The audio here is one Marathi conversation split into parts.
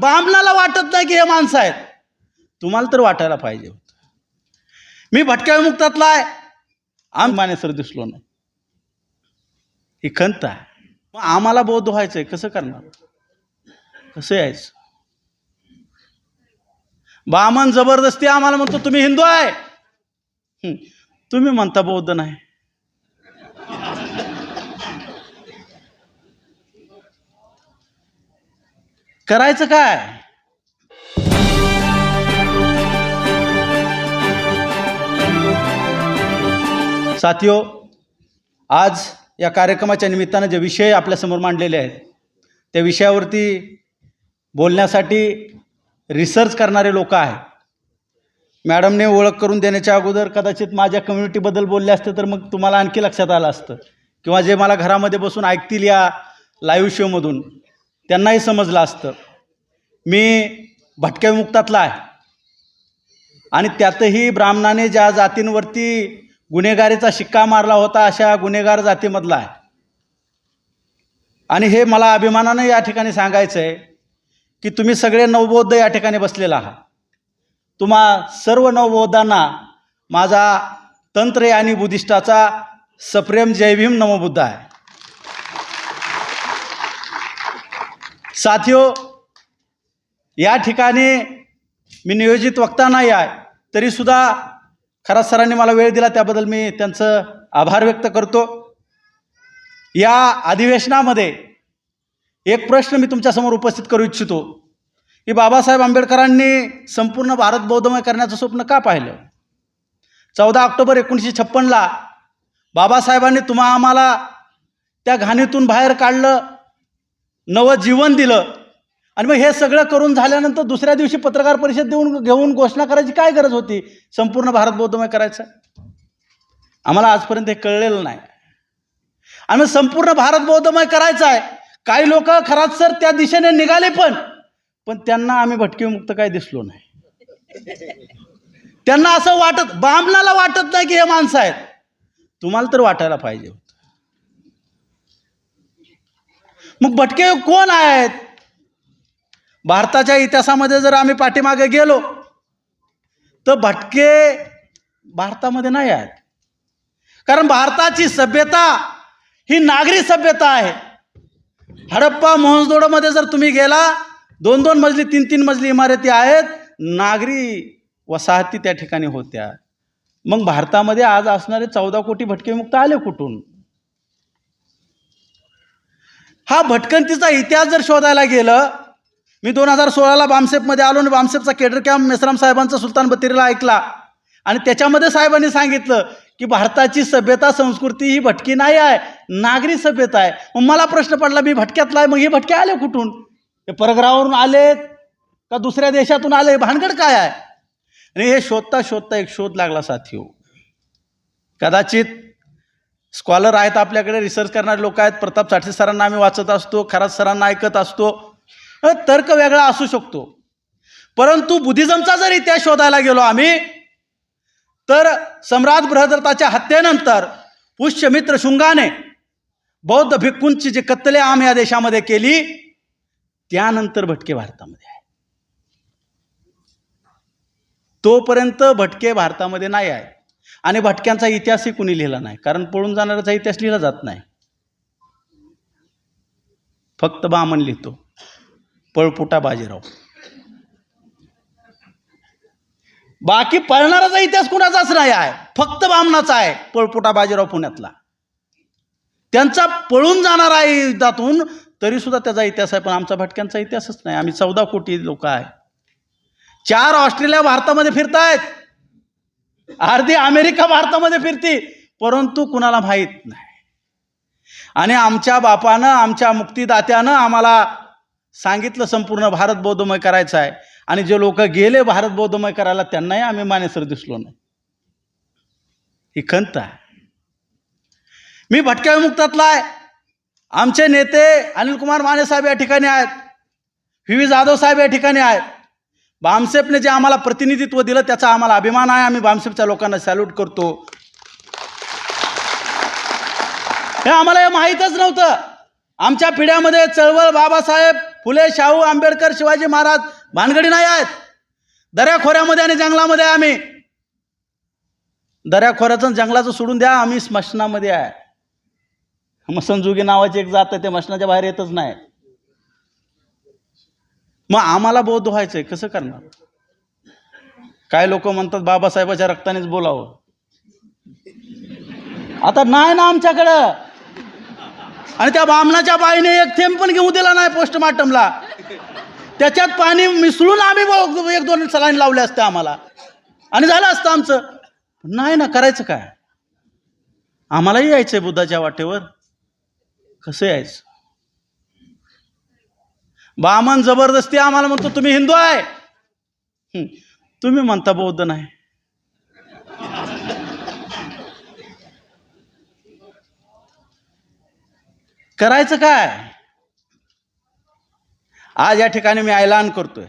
बामणाला वाटत नाही की हे माणसं आहेत. तुम्हाला तर वाटायला पाहिजे होतं. मी भटक्या विमुक्तातला आहे. आम मानेसर दिसलो नाही. ही खंत आहे. मग आम्हाला बोध व्हायचंय. कसं करणार? कसं यायचं? बामन जबरदस्ती आम्हाला म्हणतो तुम्ही हिंदू आहे. तुम्ही म्हणता बौद्ध नाही. करायचं काय? साथियो आज या कार्यक्रमाच्या निमित्तानं जे विषय आपल्यासमोर मांडलेले आहेत त्या विषयावरती बोलण्यासाठी रिसर्च करणारे लोक आहेत. मॅडमने ओळख करून देण्याच्या अगोदर कदाचित माझ्या कम्युनिटीबद्दल बोलले असते तर मग तुम्हाला आणखी लक्षात आलं असतं. किंवा जे मला घरामध्ये बसून ऐकतील या लाईव्ह शोमधून त्यांनाही समजलं असतं. मी भटक्या मुक्तातला आहे. आणि त्यातही ब्राह्मणाने ज्या जातींवरती गुन्हेगारीचा शिक्का मारला होता अशा गुन्हेगार जातीमधला आहे. आणि हे मला अभिमानानं या ठिकाणी सांगायचं आहे की तुम्ही सगळे नवबौद्ध या ठिकाणी बसलेला आहात. तुम्हा सर्व नवबौद्धांना माझा तंत्र आणि बुद्धिष्टाचा सप्रेम जयभीम नमोबुद्ध आहे. साथियो या ठिकाणी मी नियोजित वक्ता नाही आहे तरीसुद्धा खरा सरांनी मला वेळ दिला त्याबद्दल मी त्यांचं आभार व्यक्त करतो. या अधिवेशनामध्ये एक प्रश्न मी तुमच्यासमोर उपस्थित करू इच्छितो की बाबासाहेब आंबेडकरांनी संपूर्ण भारत बौद्धमय करण्याचं स्वप्न का पाहिलं? चौदा ऑक्टोबर एकोणीसशे छप्पनला बाबासाहेबांनी तुम्हा आम्हाला त्या घाणीतून बाहेर काढलं नवं जीवन दिलं. आणि मग हे सगळं करून झाल्यानंतर दुसऱ्या दिवशी पत्रकार परिषद देऊन घेऊन घोषणा करायची काय गरज होती? संपूर्ण भारत बौद्धमय करायचं. आम्हाला आजपर्यंत हे कळलेलं नाही. आणि मग संपूर्ण भारत बौद्धमय करायचं आहे. काही लोक खरंच सर त्या दिशेने निघाले पण पण त्यांना आम्ही भटकीमुक्त काय दिसलो नाही. त्यांना असं वाटत बामणाला वाटत नाही की हे माणसं आहेत. तुम्हाला तर वाटायला पाहिजे होतं मग भटके कोण आहेत? भारताच्या इतिहासामध्ये जर आम्ही पाठीमागे गेलो तर भटके भारतामध्ये नाही आहेत. कारण भारताची सभ्यता ही नागरी सभ्यता आहे. हडप्पा मोहनजोडोमध्ये जर तुम्ही गेला दोन दोन मजली तीन तीन मजली इमारती आहेत नागरी वसाहती त्या ठिकाणी होत्या. मग भारतामध्ये आज असणारे चौदा कोटी भटके मुक्त आले कुठून? हा भटकंतीचा इतिहास जर शोधायला गेलं मी दोन हजार सोळाला बामसेपमध्ये आलो आणि बामसेपचा केडर कॅम्प मेसराम साहेबांचा सुलतान बत्तीरीला ऐकला. आणि त्याच्यामध्ये साहेबांनी सांगितलं की भारताची सभ्यता संस्कृती ही भटकी नाही आहे नागरी सभ्यता आहे. मग मला प्रश्न पडला मी भटक्यातला आहे मग हे भटके आले कुठून? हे परग्रहावरून आलेत का दुसऱ्या देशातून आले? भानगड काय आहे? आणि हे शोधता शोधता एक शोध लागला साथी हो कदाचित स्कॉलर आहेत आपल्याकडे रिसर्च करणारे लोक आहेत. प्रताप साठे सरांना आम्ही वाचत असतो खरात सरांना ऐकत असतो. तर्क वेगळा असू शकतो. परंतु बुद्धिझमचा जर इतिहास शोधायला गेलो आम्ही तर सम्राट बृहदत्ताच्या हत्येनंतर पुष्यमित्र शुंगाने बौद्ध भिक्कूंची जी कत्तले आम या देशामध्ये केली त्यानंतर भटके भारतामध्ये आहे. तोपर्यंत भटके भारतामध्ये नाही आहे. आणि भटक्यांचा इतिहासही कुणी लिहिला नाही कारण पळून जाणाऱ्याचा इतिहास लिहिला जात नाही. फक्त बामन लिहितो. पळपुटा बाजीराव. बाकी पळणाराचा इतिहास कुणाचाच नाही आहे. फक्त बामणाचा आहे पळपुटा बाजीराव पुण्यातला. त्यांचा पळून जाणार आहे युद्धातून तरी सुद्धा त्याचा इतिहास आहे पण आमचा भटक्यांचा इतिहासच नाही. आम्ही चौदा कोटी लोक आहे. चार ऑस्ट्रेलिया भारतामध्ये फिरतायत. अर्धी अमेरिका भारतामध्ये फिरती परंतु कुणाला माहीत नाही. आणि आमच्या बापानं आमच्या मुक्तीदात्यानं आम्हाला सांगितलं संपूर्ण भारत बौद्धमय करायचं आहे. आणि जे लोक गेले भारत बौद्धमय करायला त्यांनाही आम्ही मानेसर दिसलो नाही. ही खंत आहे. मी भटक्या विमुक्तातला आहे. आमचे नेते अनिल कुमार माने साहेब या ठिकाणी आहेत. व्ही व्ही जाधव साहेब या ठिकाणी आहेत. बामसेपने जे आम्हाला प्रतिनिधित्व दिलं त्याचा आम्हाला अभिमान आहे. आम्ही बामसेपच्या लोकांना सॅल्यूट करतो. हे आम्हाला हे माहीतच नव्हतं. आमच्या पिढ्यामध्ये चळवळ बाबासाहेब फुले शाहू आंबेडकर शिवाजी महाराज भानगडी नाही आहेत. दऱ्याखोऱ्यामध्ये आणि जंगलामध्ये आहे आम्ही. दऱ्याखोऱ्याचं जंगलाचं सोडून द्या आम्ही स्मशनामध्ये आहे. मसनजुगी नावाची एक जात आहे ते मशनाच्या बाहेर येतच नाही. मग आम्हाला बौद्ध व्हायचंय कसं करणार? काय लोक म्हणतात बाबासाहेबाच्या रक्तानेच बोलावं. आता नाही ना आमच्याकडं. आणि त्या बामणाच्या बाईने एक थेंब पण घेऊ दिला नाही पोस्टमार्टमला त्याच्यात पाणी मिसळून आम्ही एक दोन सलाईन लावले असते आम्हाला. आणि झालं असतं आमचं. नाही ना करायचं काय? आम्हालाही यायचंय बुद्धाच्या वाटेवर. कसं यायचं? बामन जबरदस्ती आम्हाला म्हणतो तुम्ही हिंदू आहे. तुम्ही म्हणता बौद्ध नाही. करायचं काय? आज या ठिकाणी मी ऐलान करतोय.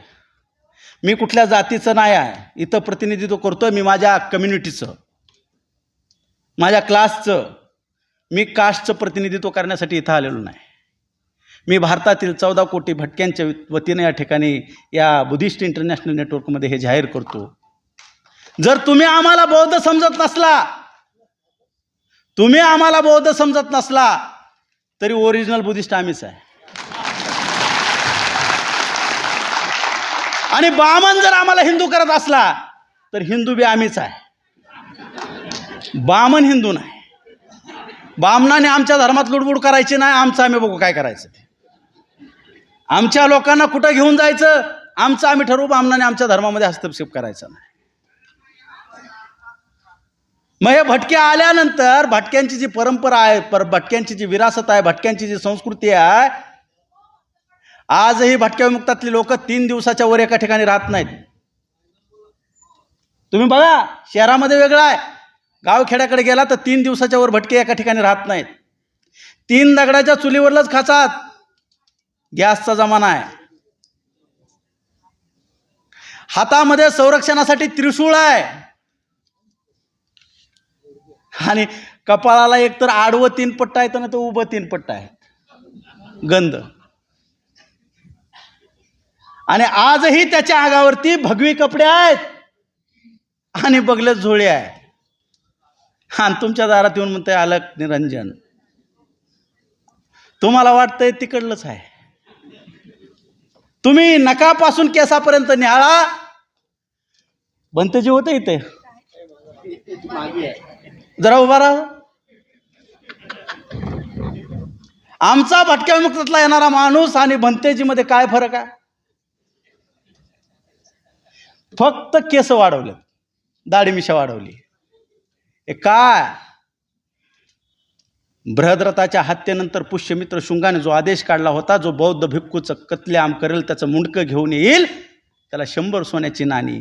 मी कुठल्या जातीचं नाही आहे. इथं प्रतिनिधित्व करतोय मी माझ्या कम्युनिटीचं माझ्या क्लासचं मी कास्टचं प्रतिनिधित्व करण्यासाठी इथं आलेलो नाही. मी भारतातील चौदा कोटी भटक्यांच्या वतीनं या ठिकाणी या बुद्धिस्ट इंटरनॅशनल नेटवर्कमध्ये हे जाहीर करतो. जर तुम्ही आम्हाला बौद्ध समजत नसला तुम्ही आम्हाला बौद्ध समजत नसला तरी ओरिजिनल बुद्धिस्ट आम्हीच आहे. आणि बामन जर आम्हाला हिंदू करत असला तर हिंदू बी आम्हीच आहे. बामन हिंदू नाही. बामनाने आमच्या धर्मात लुडबुड करायची नाही आमचं आम्ही बघू काय करायचं ते. आमच्या लोकांना कुठं घेऊन जायचं? आमचं आम्ही ठरवू आमनाने आमच्या धर्मामध्ये हस्तक्षेप करायचा नाही. मग हे भटक्या आल्यानंतर भटक्यांची जी परंपरा आहे पर भटक्यांची जी विरासत आहे भटक्यांची जी संस्कृती आहे आजही भटक्या विमुक्तातली लोक तीन दिवसाच्या वर एका ठिकाणी राहत नाहीत. तुम्ही बघा शहरामध्ये वेगळं आहे. गावखेड्याकडे गेला तर तीन दिवसाच्या वर भटके एका ठिकाणी राहत नाहीत. तीन दगडाच्या चुलीवरलाच खाचात गॅसचा जमाना आहे. हातामध्ये संरक्षणासाठी त्रिशूळ आहे. आणि कपाळाला एक तर आडवं तीन पट्टा आहे ना तो उभं तीन पट्टा आहे गंध. आणि आजही त्याच्या आगावरती भगवी कपडे आहेत. आणि बगलत झोळे आहे आणि तुमच्या दारात येऊन म्हणतंय अलक निरंजन. तुम्हाला वाटतंय तिकडलंच आहे. तुम्ही नकापासून केसापर्यंत न्याळा. बंतजी होते इथे. जरा उभा राहा. आमचा भटक्या विमुक्तातला येणारा माणूस आणि भंतेजीमध्ये काय फरक आहे? फक्त केस वाढवले दाढी मिशा वाढवली. काय? बृहद्रथाच्या हत्येनंतर पुष्यमित्र शुंगाने जो आदेश काढला होता जो बौद्ध भिक्खूचं कत्लेआम करेल त्याचं मुंडकं घेऊन येईल त्याला शंभर सोन्याची नाणी.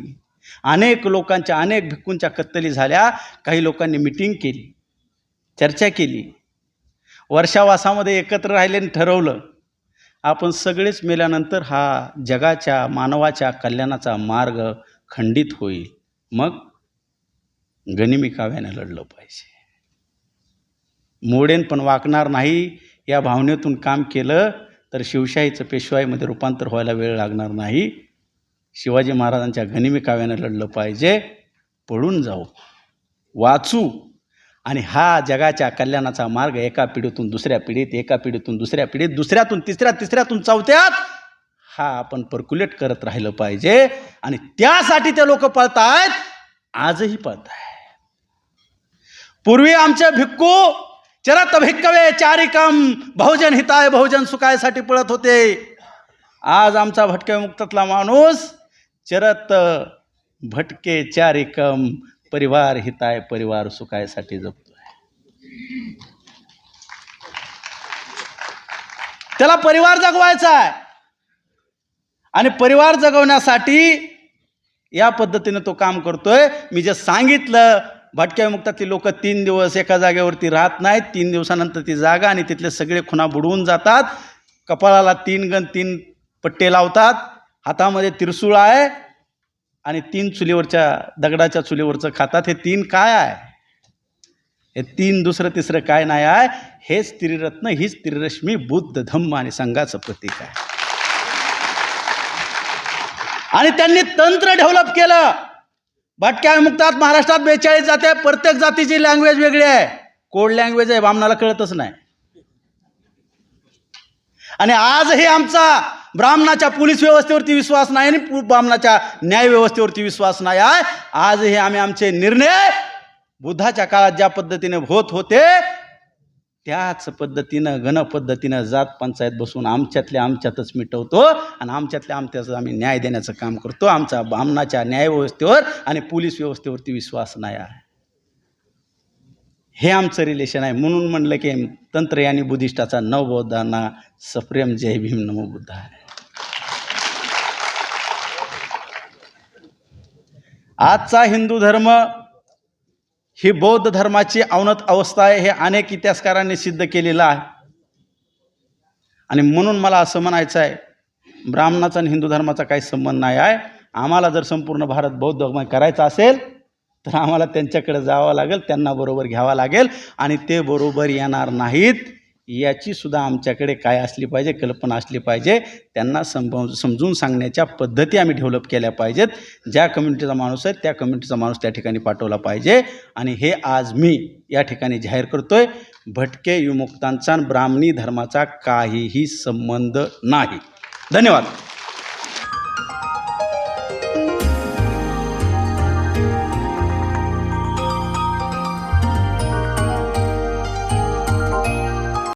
अनेक लोकांच्या अनेक भिक्खूंच्या कत्तली झाल्या काही लोकांनी मिटिंग केली चर्चा केली. वर्षावासामध्ये एकत्र राहिल्याने ठरवलं आपण सगळेच मेल्यानंतर हा जगाच्या मानवाच्या कल्याणाचा मार्ग खंडित होईल. मग गनिमी काव्याने लढलं पाहिजे. मोडेन पण वाकणार नाही. या भावनेतून काम केलं तर शिवशाहीचं पेशवाईमध्ये रूपांतर व्हायला वेळ लागणार नाही. शिवाजी महाराजांच्या गनिमी काव्यानं लढलं पाहिजे. पळून जाऊ. वाचू. आणि हा जगाच्या कल्याणाचा मार्ग एका पिढीतून दुसऱ्या पिढीत एका पिढीतून दुसऱ्या पिढीत दुसऱ्यातून तिसऱ्या तिसऱ्यातून चौथ्यात हा आपण पर्क्युलेट करत राहिलं पाहिजे. आणि त्यासाठी ते लोक पळतायत. आजही पळताय पूर्वी आमच्या भिक्खू चरत भिक्कवे चारिकम बहुजन हिताय बहुजन सुखायसाठी पळत होते. आज आमचा भटक्या मुक्तातला माणूस चरत भटके चारिकम परिवार हिताय परिवार सुखायसाठी जपतोय. त्याला परिवार जगवायचा आहे. आणि परिवार जगवण्यासाठी या पद्धतीनं तो काम करतोय. मी जे सांगितलं भटक्या मुक्तातली लोक तीन दिवस एका जागेवरती राहत नाहीत. तीन दिवसानंतर ती जागा आणि तिथले सगळे खुणा बुडवून जातात. कपाळाला तीन गण तीन पट्टे लावतात. हातामध्ये तिरसूळ आहे आणि तीन चुलीवरच्या दगडाच्या चुलीवरचं खातात. हे तीन काय आहे? हे तीन दुसरं तिसरं काय नाही आहे? हेच त्रिरत्न हीच त्रिरश्मी बुद्ध धम्म आणि संघाचं प्रतीक आहे. आणि त्यांनी तंत्र डेव्हलप केलं. भटक्या विमुक्तात महाराष्ट्रात बेचाळीस जाती आहे प्रत्येक जातीची लँग्वेज वेगळी आहे. कोड लँग्वेज आहे ब्राह्मणाला कळतच नाही. आणि आजही आमचा ब्राह्मणाच्या पोलीस व्यवस्थेवरती विश्वास नाही आणि ब्राह्मणाच्या न्याय व्यवस्थेवरती विश्वास नाही आहे. आजही आम्ही आमचे निर्णय बुद्धाच्या काळात ज्या पद्धतीने होत होते त्याच पद्धतीनं घन पद्धतीनं जात पंचायत बसून आमच्यातल्या आमच्यातच मिटवतो आणि आमच्यातल्या आमच्यातच आम्ही न्याय देण्याचं काम करतो. आमचा ब्राह्मणाच्या न्यायव्यवस्थेवर आणि पोलीस व्यवस्थेवरती विश्वास नाही आहे. हे आमचं रिलेशन आहे. म्हणून म्हणलं की तंत्र आणि बुद्धिस्टाचा नवबौद्धांना सप्रेम जय भीम नमो बुद्ध आहे. आजचा हिंदू धर्म ही बौद्ध धर्माची अवनत अवस्था आहे हे अनेक इतिहासकारांनी सिद्ध केलेलं आहे. आणि म्हणून मला असं म्हणायचं आहे ब्राह्मणाचा आणि हिंदू धर्माचा काही संबंध नाही आहे. आम्हाला जर संपूर्ण भारत बौद्ध करायचा असेल तर आम्हाला त्यांच्याकडे जावं लागेल त्यांना बरोबर घ्यावं लागेल आणि ते बरोबर येणार नाहीत. याची सुद्धा आमच्याकडे काय असली पाहिजे कल्पना असली पाहिजे. त्यांना संभव समजून सांगण्याच्या पद्धती आम्ही डेव्हलप केल्या पाहिजेत. ज्या कम्युनिटीचा माणूस आहे त्या कम्युनिटीचा माणूस त्या ठिकाणी पाठवला पाहिजे. आणि हे आज मी या ठिकाणी जाहीर करतोय भटके युमुक्तांचा आणि ब्राह्मणी धर्माचा काहीही संबंध नाही. धन्यवाद.